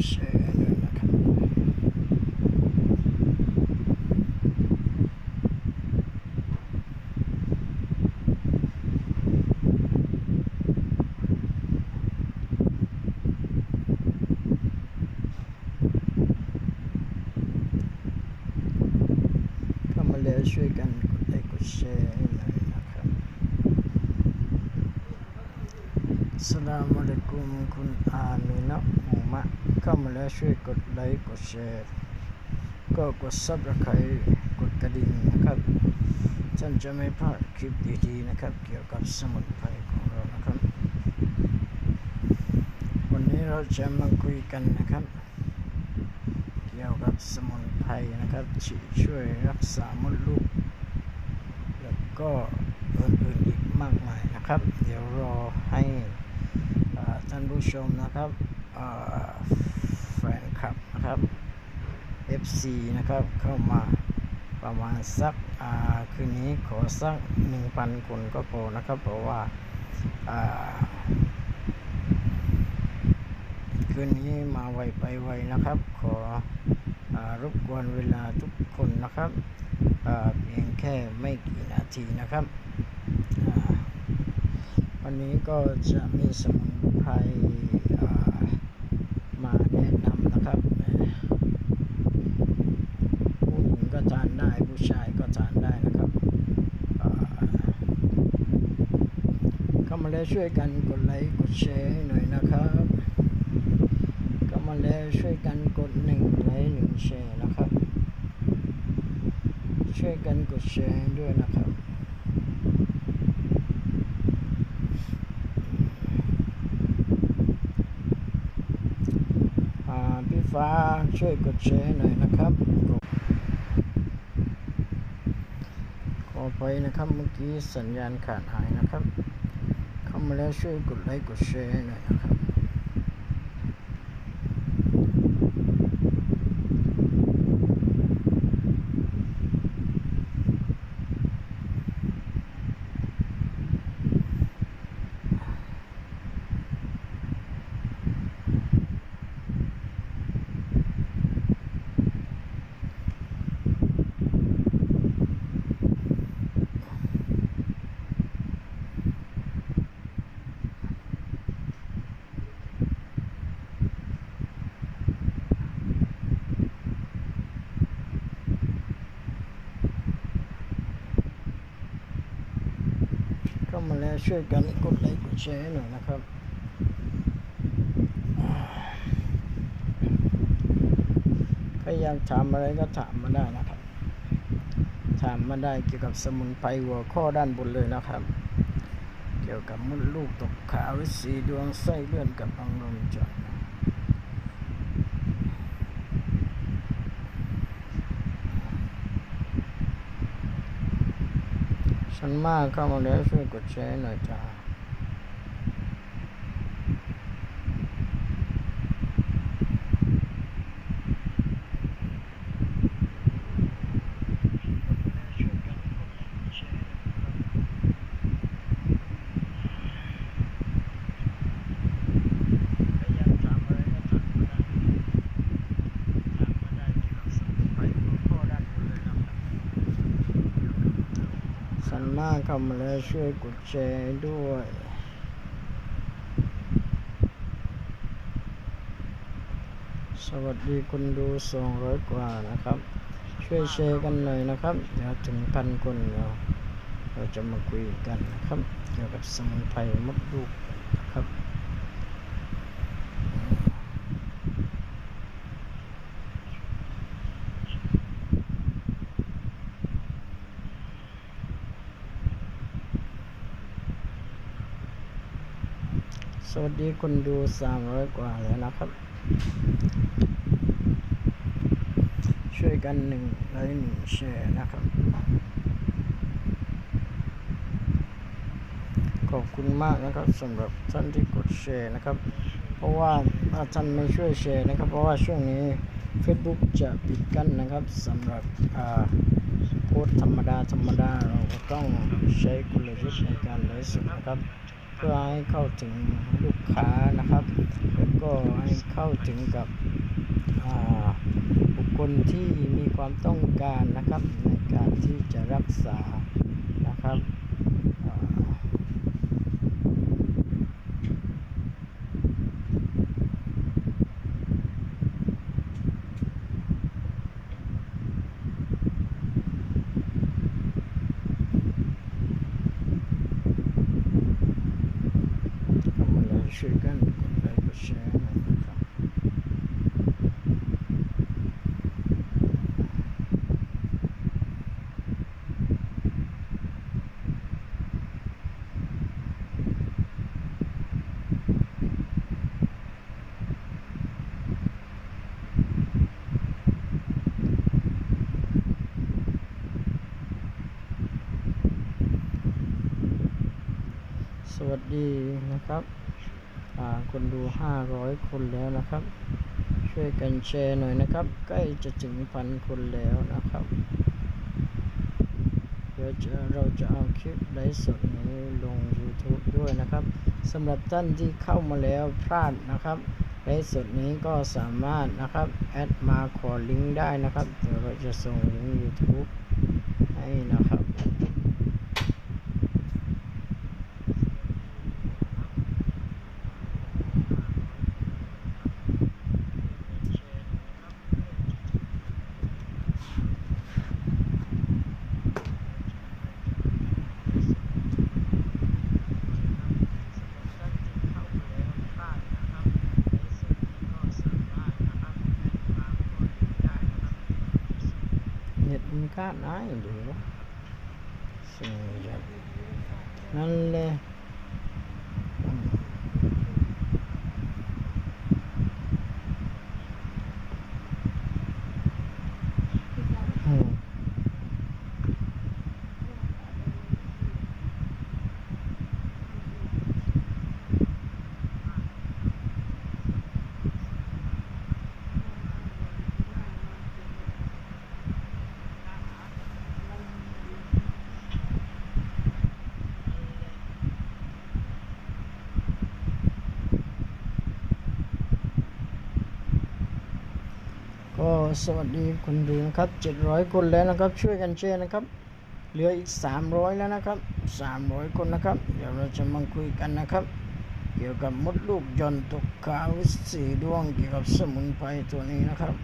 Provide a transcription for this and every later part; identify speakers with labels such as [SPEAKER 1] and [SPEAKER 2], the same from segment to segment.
[SPEAKER 1] ดแชร์ด้วยนะครับเข้ามาแล้วช่วยกันกดไลค์กดแชร์ให้หน่อยนะครับ สลามอะลัยกุมคุณอามีนะหมูมะเข้ามาแล้ว ช่วยกดไลค์กดแชร์ ก็กดซับสไครต์กดกระดิ่งนะครับ ท่านจะไม่พลาดคลิปดีๆนะครับ เกี่ยวกับสมุนไพรของเรานะครับ วันนี้เราจะมาคุยกันนะครับ เกี่ยวกับสมุนไพรนะครับที่ช่วยรักษามดลูก แล้วก็อื่นๆอีกมากมายนะครับ เดี๋ยวรอให้ท่านผู้ชมนะครับอ่าแฟนคลับนะครับ FC นะครับเข้ามาประมาณสักอ่าคืนนี้ขอสัก 1,000 คนก็พอนะครับ เพราะว่าอ่าคืนนี้มาไวไปไวนะครับ ขออารบกวนเวลาทุกคนนะครับอ่าเพียงแค่ไม่กี่นาทีนะครับอ่าวันนี้ก็จะมีสมุนไพรอ่ามาแนะนำ นะครับผู้หญิงก็ทานได้ผู้ชายก็ทานได้นะครับเข้ามาแล้วช่วยกันกดไลค์กดแชร์ให้หน่อยนะครับเข้ามาแล้วช่วยกันกดหนึ่งไลค์หนึ่งแชร์นะครับ ช่วยกันกดแชร์ด้วยนะครับ อ่าพี่ ฟ้าช่วยกดแชร์หน่อยนะครับขอไปนะครับเมื่อกี้สัญญาณขาดหายนะครับ เข้ามาแล้วช่วยกดไลค์กดแชร์หน่อยนะครับ ช่วยกันกดไลค์กดแชร์ให้หน่อยนะครับใครอยากถามอะไรก็ถามมาได้นะครับ ถามมาได้เกี่ยวกับสมุนไพรหัวข้อด้านบนเลยนะครับ เกี่ยวกับมดลูกตกขาวสีดวงไส้เลื่อนกับอังลมจอด ฉันมากเข้ามาแล้วช่วยกดแชร์หน่อยจ้าันมากเข้ามาแล้วช่วยกดแชร์ด้วยสวัสดีคนดู 200 กว่านะครับ ช่วยแชร์กันหน่อยนะครับ เดี๋ยวถึงพันคนเราเราจะมาคุยกันนะครับ เกี่ยวกับสมุนไพรมดลูกนะครับ สวัสดีคนดู300กว่าแล้วนะครับ ช่วยกันหนึ่งไลค์หนึ่งแชร์นะครับ ขอบคุณมากนะครับสำหรับท่านที่กดแชร์นะครับ เพราะว่าถ้าท่านไม่ช่วยแชร์นะครับ เพราะว่าช่วงนี้ Facebook จะปิดกั้นนะครับสำหรับอ่าโพสธรรมดาธรรมดาเราก็ต้องใช้กลยุทธ์ในการไลฟ์สดนะครับ พื่อให้เข้าถึงลูกค้านะครับ แล้วก็ให้เข้าถึงกับบุคคลที่มีความต้องการนะครับในการที่จะรักษานะครับอ่า ก็มาเลยช่วยกันกดไลค์กดแชร์หน่อยนะครับส วัสดีนะครับคนดู 500 คนแล้วนะครับ ช่วยกันแชร์หน่อยนะครับ ใกล้จะถึงพันคนแล้วนะครับเดี๋ยวเราจะเอาคลิปไลฟ์สดนี้ลง YouTube ด้วยนะครับสำหรับท่านที่เข้ามาแล้วพลาดนะครับไลฟ์สดนี้ก็สามารถนะครับ แอดมาขอลิงก์ได้นะครับเดี๋ยวเราจะส่งลิงก์ YouTube ให้นะครับ เน็ตมันค่าไหนหรือสิ่งอย่างนั่นเลยอืมอืมก็ สวัสดีคนดูนะครับ 700 คนแล้วนะครับ ช่วยกันแชร์นะครับ เหลืออีก 300 แล้วนะครับ 300 คนนะครับ เดี๋ยวเราจะมาคุยกันนะครับ เกี่ยวกับมดลูกยนต์ตกขาวสีดวงเกี่ยวกับสมุนไพรตัวนี้นะครับ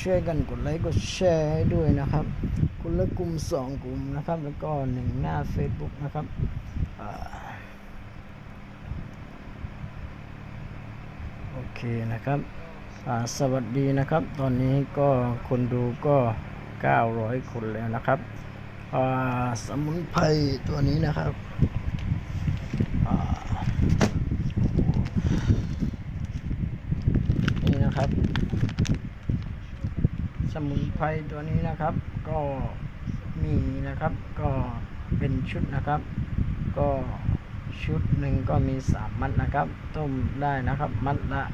[SPEAKER 1] ช่วยกันกดไลค์กดแชร์ให้ด้วยนะครับคนละกลุ่ม2กลุ่มนะครับ แล้วก็หนึ่งหน้า Facebook นะครับโอเคนะครับ สวัสดีนะครับ ตอนนี้ก็คนดูก็ 900 คนแล้วนะครับสมุนไพรตัวนี้นะครับนี่นะครับ สมุนไพรตัวนี้นะครับ ก็มีนะครับก็เป็นชุดนะครับ ก็ชุดหนึ่งก็มีสามมัดนะครับ ต้มได้นะครับ มัดละ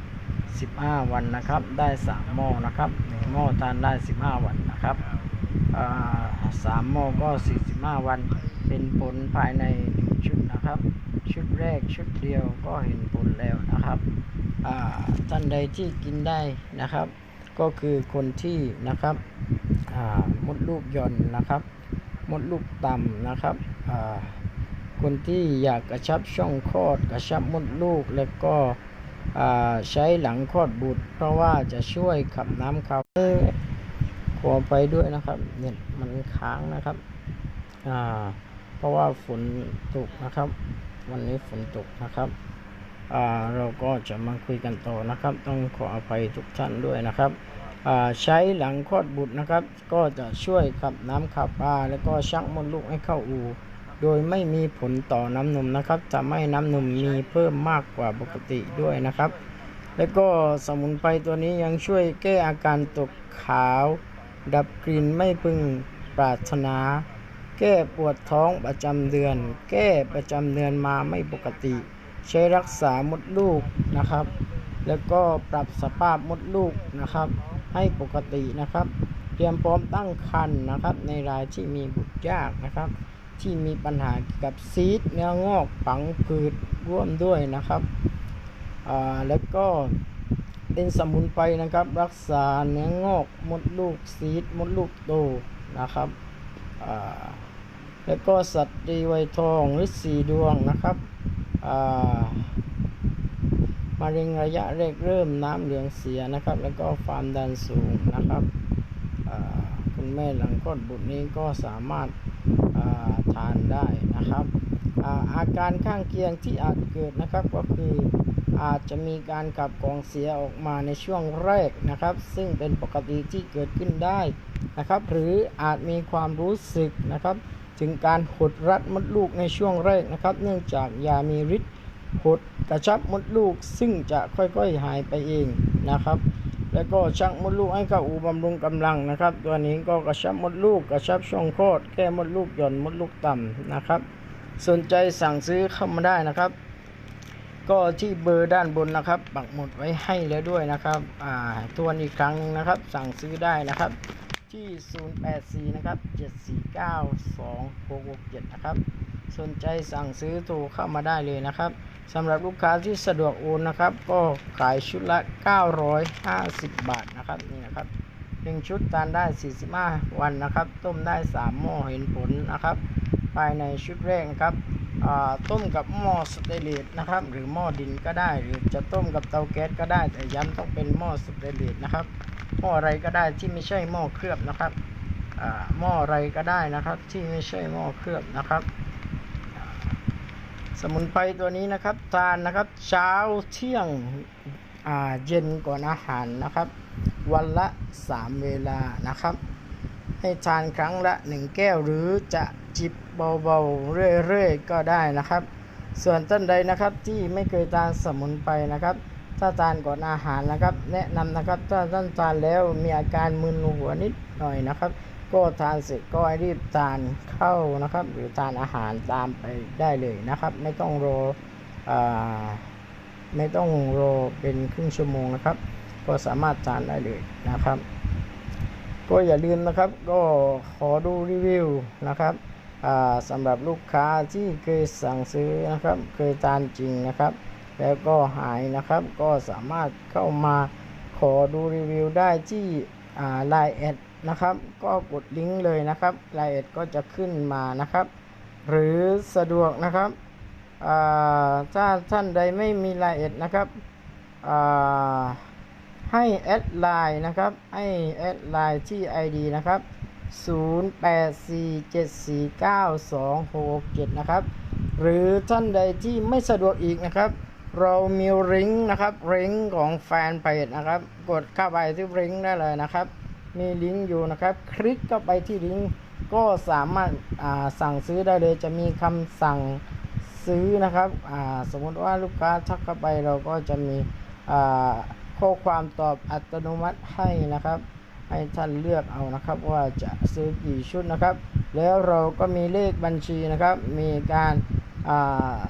[SPEAKER 1] 15 วันนะครับ ได้สามหม้อนะครับหนึ่งหม้อทานได้ 15 วันนะครับสามหม้อก็ 45 วัน เป็นผลภายในหนึ่งชุดนะครับ ชุดแรกชุดเดียวก็เห็นผลแล้วนะครับท่านใดที่กินได้นะครับ ก็คือคนที่นะครับมดลูกย่อนนะครับ มดลูกต่ำนะครับคนที่อยากกระชับช่องคลอดกระชับมดลูกแล้วก็ ใช้หลังคลอดบุตร เพราะว่าจะช่วยขับน้ำเขาขอไปด้วยนะครับ เน็ตมันค้างนะครับอ่าเพราะว่าฝนตกนะครับ วันนี้ฝนตกนะครับอ่าเราก็จะมาคุยกันต่อนะครับ ต้องขออภัยทุกท่านด้วยนะครับอ่าใช้หลังคลอดบุตรนะครับ ก็จะช่วยขับน้ำขับปลาแล้วก็ชักมดลูกให้เข้าอู่ โดยไม่มีผลต่อน้ำนมนะครับจะไม่น้ำนมมีเพิ่มมากกว่าปกติด้วยนะครับ แล้วก็สมุนไพรตัวนี้ยังช่วยแก้อาการตกขาว ดับกลิ่นไม่พึงปรารถนา แก้ปวดท้องประจำเดือน แก้ประจำเดือนมาไม่ปกติ ใช้รักษามดลูกนะครับ แล้วก็ปรับสภาพมดลูกนะครับ ให้ปกตินะครับ เตรียมพร้อมตั้งครรภ์นะครับ ในรายที่มีบุตรยากนะครับ ที่มีปัญหาเกี่ยวกับซีดเนื้องอกปังผืดร่วมด้วยนะครับแล้วก็เป็นสมุนไพรนะครับ รักษาเนื้องอกมดลูกซีดมดลูกโตนะครับแล้วก็สัตว์ดีไวทองหรือสีดวงนะครับอ่ามะเร็งระยะแรกเริ่มน้ำเหลืองเสียนะครับ แล้วก็ความดันสูงนะครับคุณแม่หลังคลอดบุตรนี้ก็สามารถ ทานได้นะครับอาอาการข้างเคียงที่อาจเกิดนะครับก็คืออาจจะมีการขับของเสียออกมาในช่วงแรกนะครับ ซึ่งเป็นปกติที่เกิดขึ้นได้นะครับ หรืออาจมีความรู้สึกนะครับ ถึงการหดรัดมดลูกในช่วงแรกนะครับ เนื่องจากยามีฤทธิ์หดกระชับมดลูก ซึ่งจะค่อยๆหายไปเองนะครับ แล้วก็ชักมดลูกให้เข้าอูบำรุงกำลังนะครับ ตัวนี้ก็กระชับมดลูกกระชับช่องคลอดแก้มดลูกหย่อนมดลูกต่ำนะครับ สนใจสั่งซื้อเข้ามาได้นะครับ ก็ที่เบอร์ด้านบนนะครับ ปักหมุดไว้ให้แล้วด้วยนะครับอ่าทวนอีกครั้งนึงนะครับ สั่งซื้อได้นะครับ ที่ 084 นะครับ 7492667 นะครับ สนใจสั่งซื้อโทรเข้ามาได้เลยนะครับ สำหรับลูกค้าที่สะดวกโอนนะครับ ก็ขายชุดละ 950 บาทนะครับนี่นะครับหนึ่งชุดทานได้ 45 วันนะครับ ต้มได้ 3 หม้อเห็นผลนะครับ ภายในชุดแรกครับต้มกับหม้อสเตเลสนะครับ หรือหม้อดินก็ได้ หรือจะต้มกับเตาแก๊สก็ได้ แต่ย้ำต้องเป็นหม้อสเตเลสนะครับหม้ออะไรก็ได้ที่ไม่ใช่หม้อเคลือบนะครับหม้ออะไรก็ได้นะครับ ที่ไม่ใช่หม้อเคลือบนะครับ สมุนไพรตัวนี้นะครับทานนะครับ เช้าเที่ยงอ่าเย็นก่อนอาหารนะครับ วันละ 3 เวลานะครับ ให้ทานครั้งละ 1 แก้วหรือจะจิบเบาๆเรื่อยๆก็ได้นะครับ ส่วนท่านใดนะครับที่ไม่เคยทานสมุนไพรนะครับ ถ้าทานก่อนอาหารนะครับ แนะนำนะครับถ้าท่านทานแล้วมีอาการมึนหัวนิดหน่อยนะครับ ก็ทานเสร็จก็รีบทานเข้านะครับ หรือทานอาหารตามไปได้เลยนะครับ ไม่ต้องรออไม่ต้องรอเป็นครึ่งชั่วโมงนะครับ ก็สามารถทานได้เลยนะครับ ก็อย่าลืมนะครับ ก็ขอดูรีวิวนะครับสำหรับลูกค้าที่เคยสั่งซื้อนะครับ เคยทานจริงนะครับ แล้วก็หายนะครับ ก็สามารถเข้ามาขอดูรีวิวได้ที่ไลน์แอดนะครับ ก็กดลิงก์เลยนะครับไลน์แอดก็จะขึ้นมานะครับ หรือสะดวกนะครับถ้าท่านใดไม่มีไลน์แอดนะครับให้แอดไลน์นะครับ ให้แอดไลน์ที่ ID นะครับ 0847492667 นะครับ หรือท่านใดที่ไม่สะดวกอีกนะครับ เรามีลิงก์นะครับลิงก์ของแฟนเพจนะครับ กดเข้าไปที่ลิงก์ได้เลยนะครับ มีลิงก์อยู่นะครับ คลิกเข้าไปที่ลิงก์ก็สามารถาสั่งซื้อได้เลยจะมีคำสั่งซื้อนะครับสมมติว่าลูกค้าทักเข้าไปเราก็จะมีข้อความตอบอัตโนมัติให้นะครับ ให้ท่านเลือกเอานะครับว่าจะซื้อกี่ชุดนะครับ แล้วเราก็มีเลขบัญชีนะครับ มีการอ่า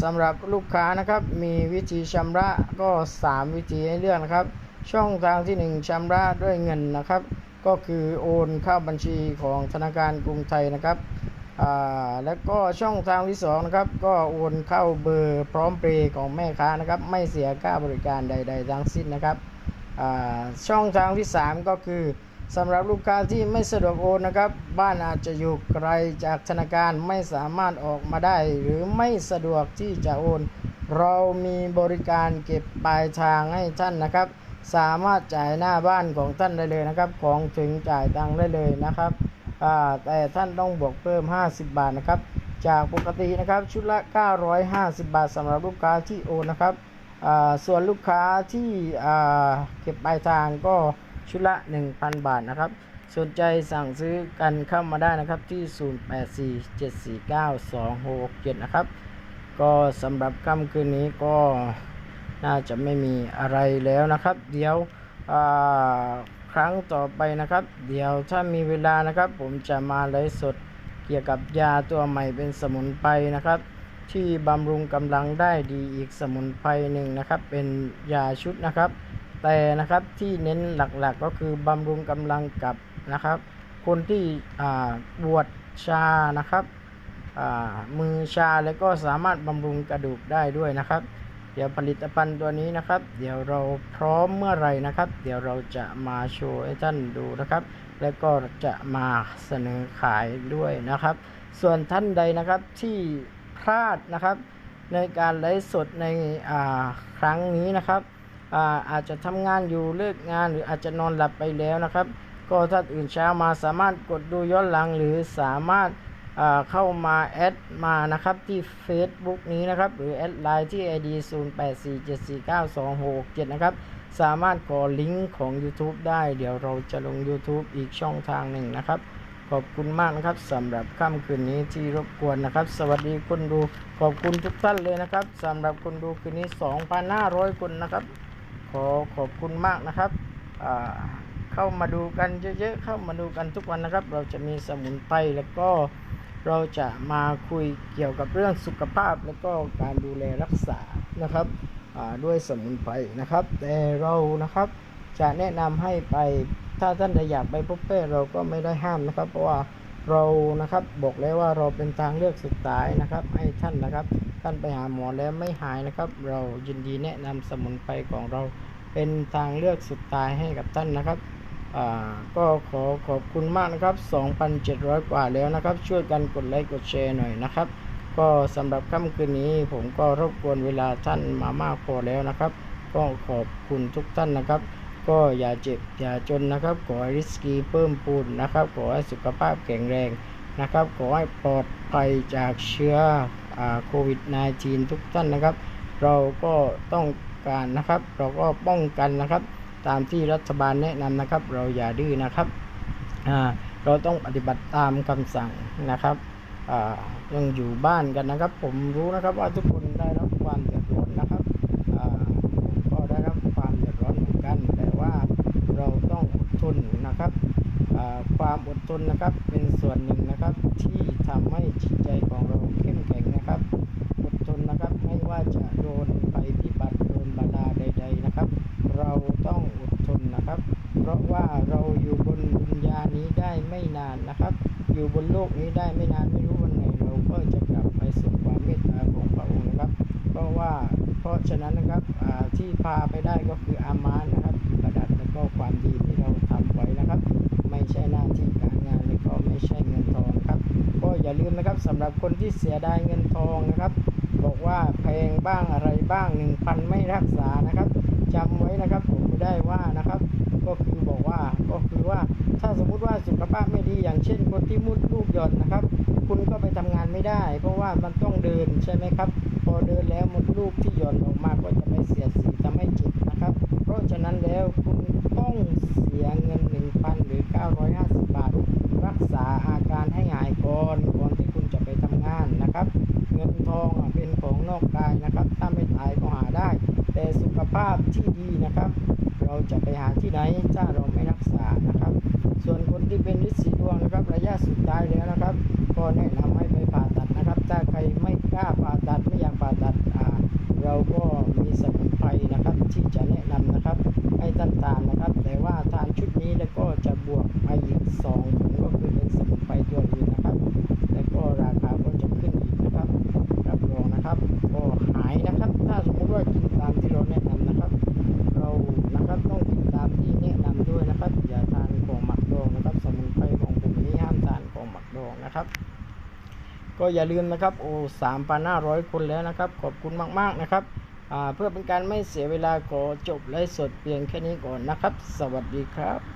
[SPEAKER 1] สำหรับลูกค้านะครับมีวิธีชำระก็ 3 วิธีให้เลือกนะครับ ช่องทางที่ 1ชำระด้วยเงินนะครับ ก็คือโอนเข้าบัญชีของธนาคารกรุงไทยนะครับอ่าแล้วก็ช่องทางที่2นะครับก็โอนเข้าเบอร์พร้อมเพย์ของแม่ค้านะครับ ไม่เสียค่าบริการใด ๆ ทั้งสิ้นนะครับอ่าช่องทางที่ 3 ก็คือ สำหรับลูกค้าที่ไม่สะดวกโอนนะครับ บ้านอาจจะอยู่ไกลจากธนาคารไม่สามารถออกมาได้ หรือไม่สะดวกที่จะโอน เรามีบริการเก็บปลายทางให้ท่านนะครับ สามารถจ่ายหน้าบ้านของท่านได้เลยนะครับ ของถึงจ่ายตังได้เลยนะครับแต่ท่านต้องบวกเพิ่ม 50 บาทนะครับ จากปกตินะครับชุดละ 950 บาทสำหรับลูกค้าที่โอนนะครับส่วนลูกค้าที่เก็บปลายทางก็ ชุดละ 1,000 บาทนะครับ สนใจสั่งซื้อกันเข้ามาได้นะครับที่ 0847492667 นะครับ ก็สำหรับค่ำคืนนี้ก็น่าจะไม่มีอะไรแล้วนะครับ เดี๋ยวครั้งต่อไปนะครับ เดี๋ยวถ้ามีเวลานะครับ ผมจะมาไลฟ์สดเกี่ยวกับยาตัวใหม่เป็นสมุนไพรนะครับ ที่บำรุงกำลังได้ดีอีกสมุนไพรหนึ่งนะครับ เป็นยาชุดนะครับ แต่นะครับที่เน้นหลักๆก็คือบำรุงกำลังกับนะครับ คนที่อ่าปวดชานะครับอ่ามือชาแล้วก็สามารถบำรุงกระดูกได้ด้วยนะครับ เดี๋ยวผลิตภัณฑ์ตัวนี้นะครับ เดี๋ยวเราพร้อมเมื่อไรนะครับ เดี๋ยวเราจะมาโชว์ให้ท่านดูนะครับ แล้วก็จะมาเสนอขายด้วยนะครับ ส่วนท่านใดนะครับที่พลาดนะครับ ในการไลฟ์สดในอ่าครั้งนี้นะครับ อาอาจจะทำงานอยู่เลิกงานหรืออาจจะนอนหลับไปแล้วนะครับ ก็ถ้าตื่นเช้ามาสามารถกดดูย้อนหลังหรือสามารถเข้ามาแอดมานะครับที่ Facebook นี้นะครับ หรือแอดไลน์ที่ ID 0847492667 นะครับ สามารถขอลิงก์ของ YouTube ได้ เดี๋ยวเราจะลง YouTube อีกช่องทางหนึ่งนะครับ ขอบคุณมากนะครับสำหรับค่ำคืนนี้ที่รบกวนนะครับ สวัสดีคนดูขอบคุณทุกท่านเลยนะครับสำหรับคนดูคืนนี้ 2,500 คนนะครับ ขอขอบคุณมากนะครับเข้ามาดูกันเยอะๆเข้ามาดูกันทุกวันนะครับ เราจะมีสมุนไพรแล้วก็เราจะมาคุยเกี่ยวกับเรื่องสุขภาพแล้วก็การดูแลรักษานะครับด้วยสมุนไพรนะครับ แต่เรานะครับจะแนะนำให้ไปถ้าท่านอยากไปพบแพทย์เราก็ไม่ได้ห้ามนะครับ เพราะว่าเรานะครับบอกแล้วว่าเราเป็นทางเลือกสุดท้ายนะครับ ให้ท่านนะครับ ท่านไปหาหมอแล้วไม่หายนะครับ เรายินดีแนะนำสมุนไพรของเราเป็นทางเลือกสุดท้ายให้กับท่านนะครับก็ขอขอบคุณมากนะครับ 2,700 กว่าแล้วนะครับ ช่วยกันกดไลค์กดแชร์หน่อยนะครับ ก็สำหรับค่ำคืนนี้ผมก็รบกวนเวลาท่านมามากพอแล้วนะครับ ก็ขอบคุณทุกท่านนะครับ ก็อย่าเจ็บอย่าจนนะครับ ขอให้ริสกีเพิ่มพูนนะครับ ขอให้สุขภาพแข็งแรงนะครับ ขอให้ปลอดภัยจากเชื้อ โควิด -19 ทุกท่านนะครับ เราก็ต้องการนะครับ เราก็ป้องกันนะครับ ตามที่รัฐบาลแนะนำนะครับ เราอย่าดื้อนะครับเราต้องปฏิบัติตามคำสั่งนะครับต้องอยู่บ้านกันนะครับ ผมรู้นะครับว่าทุกคนได้รับความเดือดร้อนนะครับก็ได้รับความเดือดร้อนเหมือนกัน แต่ว่าเราต้องอดทนนะครับความอดทนนะครับ ที่เสียดายเงินทองนะครับ บอกว่าแพงบ้างอะไรบ้างหนึ่งพันไม่รักษานะครับจำไว้นะครับผมไม่ได้ว่านะครับ ก็คือบอกว่าก็คือว่าถ้าสมมุติว่าสุขภาพไม่ดีอย่างเช่น คนที่มุดลูกหย่อนนะครับ คุณก็ไปทำงานไม่ได้ เพราะว่ามันต้องเดินใช่ไหมครับ พอเดินแล้วมดลูกที่หย่อนออกมาก็จะไปเสียสีทำให้เจ็บนะครับ เพราะฉะนั้นแล้วคุณต้องเสียเงิน1,000หรือ950บาท รักษาอาการให้หายก่อนก่อนที่คุณจะไปทำงานนะครับ เงินทองอะเป็นของนอกกายนะครับ ถ้าไม่ตายก็หาได้ แต่สุขภาพที่ดีนะครับ เราจะไปหาที่ไหน ถ้าเราไม่รักษานะครับ ส่วนคนที่เป็นฤทธิ์สีดวงนะครับ ระยะสุดท้ายแล้วนะครับ ก็แนะนำให้ไปผ่าตัดนะครับ ถ้าใครไม่กล้าผ่าตัดไม่อยากผ่าตัดอ่าเราก็มีสมุนไพรนะครับ ที่จะแนะนำนะครับให้ท่านทานนะครับ แต่ว่าทานชุดนี้แล้วก็จะบวกไปอีกสองถุงก็ ก็อย่าลืมนะครับโอ้สามพันห้าร้อยคนแล้วนะครับ ขอบคุณมาก ๆ นะครับเพื่อเป็นการไม่เสียเวลาขอจบไลฟ์สดเพียงแค่นี้ก่อนนะครับ สวัสดีครับ